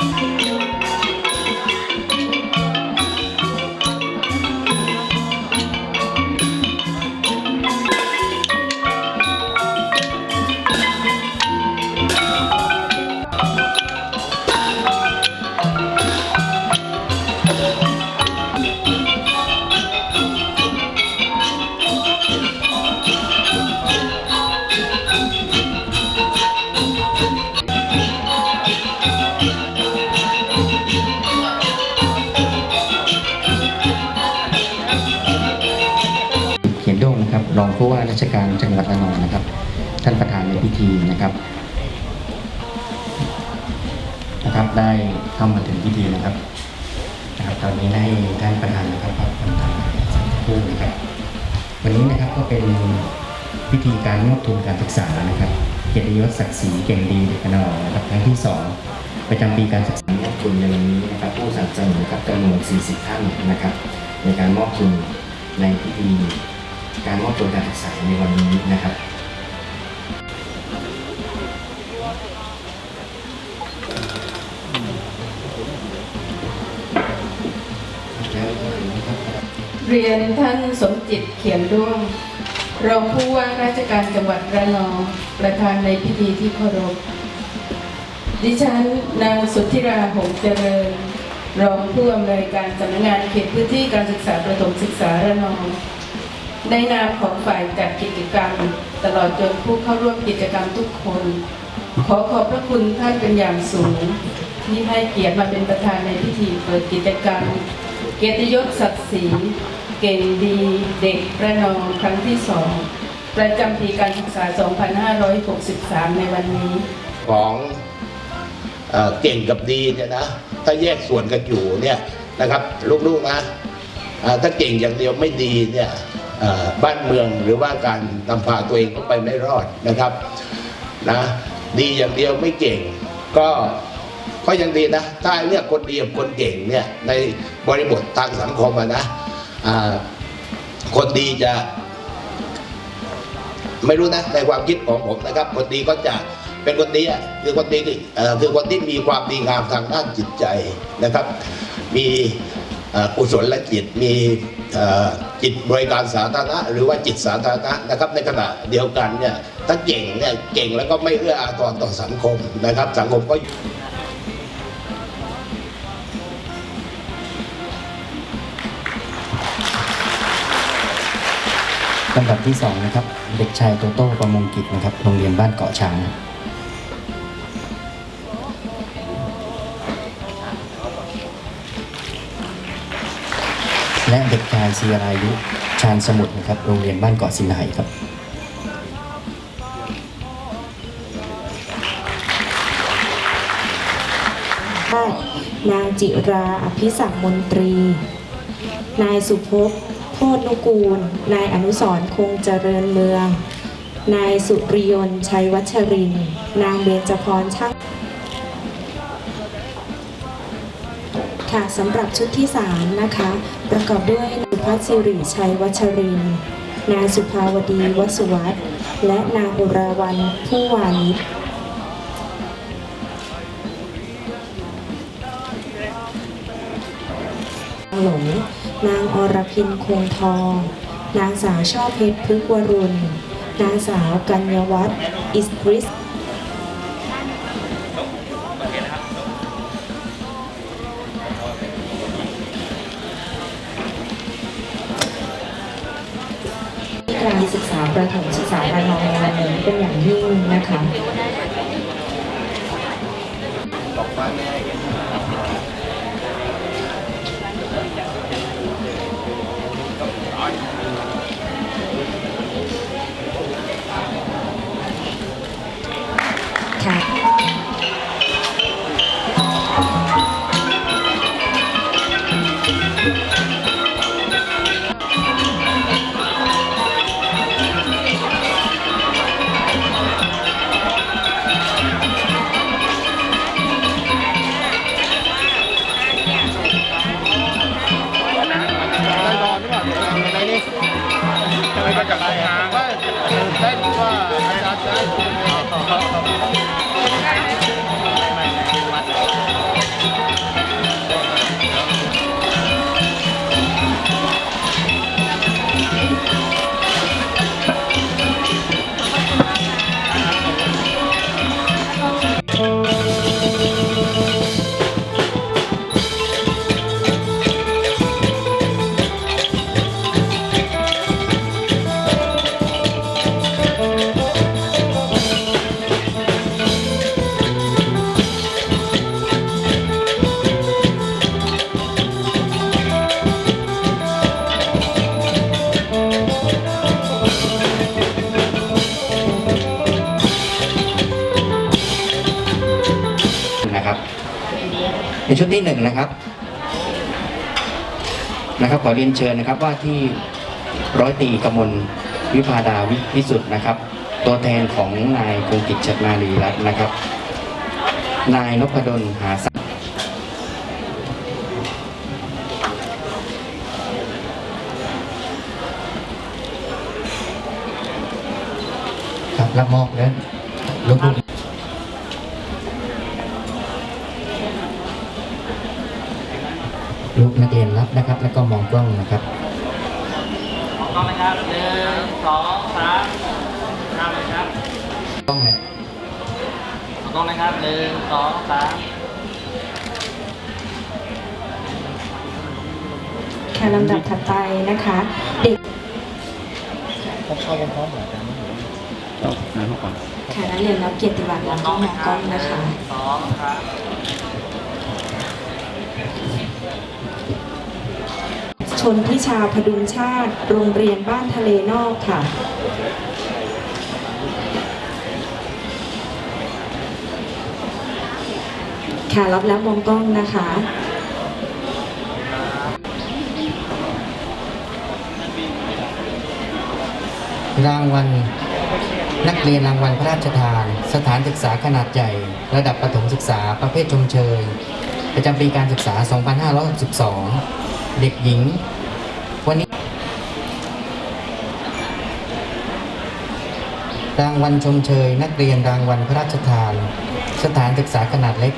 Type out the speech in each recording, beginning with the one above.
เการจังหวัดระนองนะครับ ท่านประธานในพิธีนะครับนะครับได้เข้ามาถึงพิธีนะครับนะครับ ตอนนี้ได้ท่านประธานนะครับพักผ่อนทางสักครู่นะครับ วันนี้นะครับก็เป็นพิธีการมอบทุนการศึกษานะครับเกียรติยศศักดิ์ศรีเก่งดีเด็กระนองนะครับครั้งที่สองประจำปีการศึกษามอบทุนในวันนี้นะครับผู้สนับสนุนนะครับจำนวน 40 ท่านนะครับ ในการมอบทุนในพิธี การมอบทุนการศึกษาในวันนี้นะครับเรียนท่านสมจิตเขียนด้วงรองผู้ว่าราชการจังหวัดระนองประธานในพิธีที่เคารพ ดิฉันนางสุทธิราหงส์เจริญ รองผู้อำนวยการสำนักงานเขตพื้นที่การศึกษาประถมศึกษาระนอง ในนามของฝ่ายจัดกิจกรรม ตลอดจนผู้เข้าร่วมกิจกรรมทุกคน ขอขอบพระคุณท่านเป็นอย่างสูง ที่ให้เกียรติมาเป็นประธานในพิธีเปิดกิจกรรม เกียรติยศศักดิ์ศรีเก่งดีเด็กประนองครั้งที่สองประจำปีการศึกษา 2563 ในวันนี้ ของเออเก่งกับดีเนี่ยนะถ้าแยกส่วนกันอยู่เนี่ยนะครับลูกๆนะถ้าเก่งอย่างเดียวไม่ดีเนี่ย บ้านเมืองหรือว่าการนำพาตัวเองก็ไปไม่รอดนะครับนะดีอย่างเดียวไม่เก่ง ก็ก็ยังดีนะถ้าเลือกคนดีกับคนเก่งเนี่ยในบริบททางสังคมอะนะคนดีจะไม่รู้นะในความคิดของผมนะครับ คนดีก็จะเป็นคนดีอะคือคนดีคือคือคนที่มีความดีงามทางด้านจิตใจนะครับ มี กุศลและจิตมีจิตบริการสาธารณะ หรือว่าจิตสาธารณะนะครับในขณะเดียวกันเนี่ยถ้าเก่งเนี่ยเก่งแล้วก็ไม่เอื้ออาทรต่อสังคมนะครับ สังคมก็ลำดับที่สองนะครับเด็กชายโตโต้ประมงกิจนะครับโรงเรียนบ้านเกาะช้าง และเด็กชายศิรายุชาญสมุทรนะครับ โรงเรียนบ้านเกาะสินไหครับนางจิราอภิศักมนตรี นายสุภพโพธนุกูล นายอนุสรคงเจริญเมือง นายสุริยนต์ชัยวัชริน นางเบญจพรช่าง ค่ะสำหรับชุดที่ 3 นะคะ ประกอบด้วยสุภัสสิริชัยวัชริน นายสุภาวดีวสุวัฒน์และนางอุราวันผู้วานิชนางหลง นางอรพินคงทอง นางสาวช่อเพชรพฤกวรุณ นางสาวกัญญวัฒน์อิสริส การศึกษาประถมศึกษาระนองในวันนี้เป็นอย่างยิ่งนะคะ ในชุดที่หนึ่งนะครับ นะครับขอเรียนเชิญนะครับว่าที่ร้อยตีกมลวิพาดาวิพิสุทธ์นะครับ ตัวแทนของนายคงกิจชัดนารีรัตน์นะครับ นายนพดลหาสังครับรับมอบแล้วลูกลูก นักเรียนรับนะครับ แล้วก็มองกล้องนะครับมองกล้องนะครับหนึ่งสองสามทำเลยครับกล้องนะมองกล้องนะครับหนึ่งสองสามค่ะลำดับถัดไปนะคะ เด็กผมเข้าพร้อมๆเหมือนกันค่ะนักเรียนรับเกียรติบัตรแล้วก็มองกล้องนะคะสองครับ ชนทิชาพดุงชาติ โรงเรียนบ้านทะเลนอกค่ะค่ะรับแล้วมองกล้องนะคะ รางวัลนักเรียนรางวัลพระราชทาน สถานศึกษาขนาดใหญ่ ระดับประถมศึกษาประเภทชมเชย ประจำปีการศึกษา 2562 เด็กหญิง วันนี้ รางวัลชมเชย นักเรียนรางวัลพระราชทาน สถานศึกษาขนาดเล็ก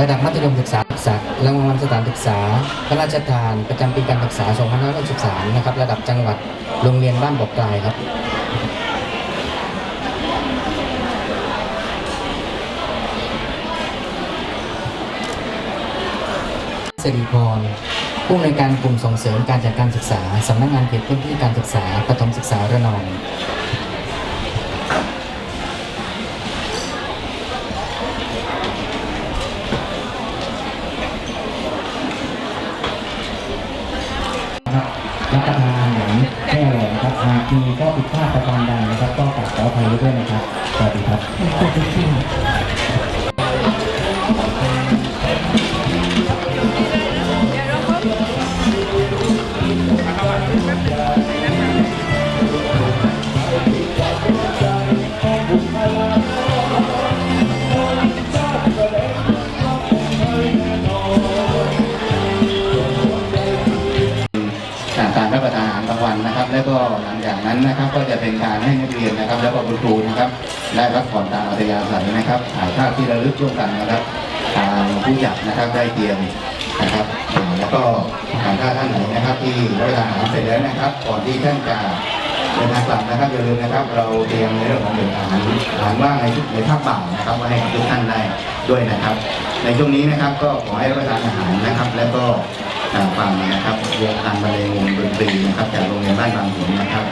ระดับมัธยมศึกษาศึกษารางวัลสถานศึกษา พระราชทาน ประจำปีการศึกษา 2563 นะครับ ระดับจังหวัดโรงเรียนบ้านบอกกลายครับสิริพร ผู้ในการกลุ่มส่งเสริมการจัดการศึกษาสำนักงานเขตพื้นที่การศึกษาประถมศึกษาระนอง พักผ่อนตามอัธยาศัยนะครับถ่ายภาพที่ระลึกร่วมกันนะครับทางผู้จัดนะครับได้เตรียมนะครับแล้วก็ทางถ้าท่านไหนนะครับ ที่รับประทานอาหารเสร็จแล้วนะครับ ก่อนที่ท่านจะเดินทางกลับนะครับอย่าลืมนะครับ เราเตรียมในเรื่องของอาหารอาหารว่างในชุดในภาคบ่ายนะครับมาให้กับทุกท่านได้ด้วยนะครับ ในช่วงนี้นะครับก็ขอให้รับประทานอาหารนะครับ แล้วก็อ่าฟังนะครับวงการบรรเลงวงดนตรีนะครับจากโรงเรียนบ้านบางหินนะครับ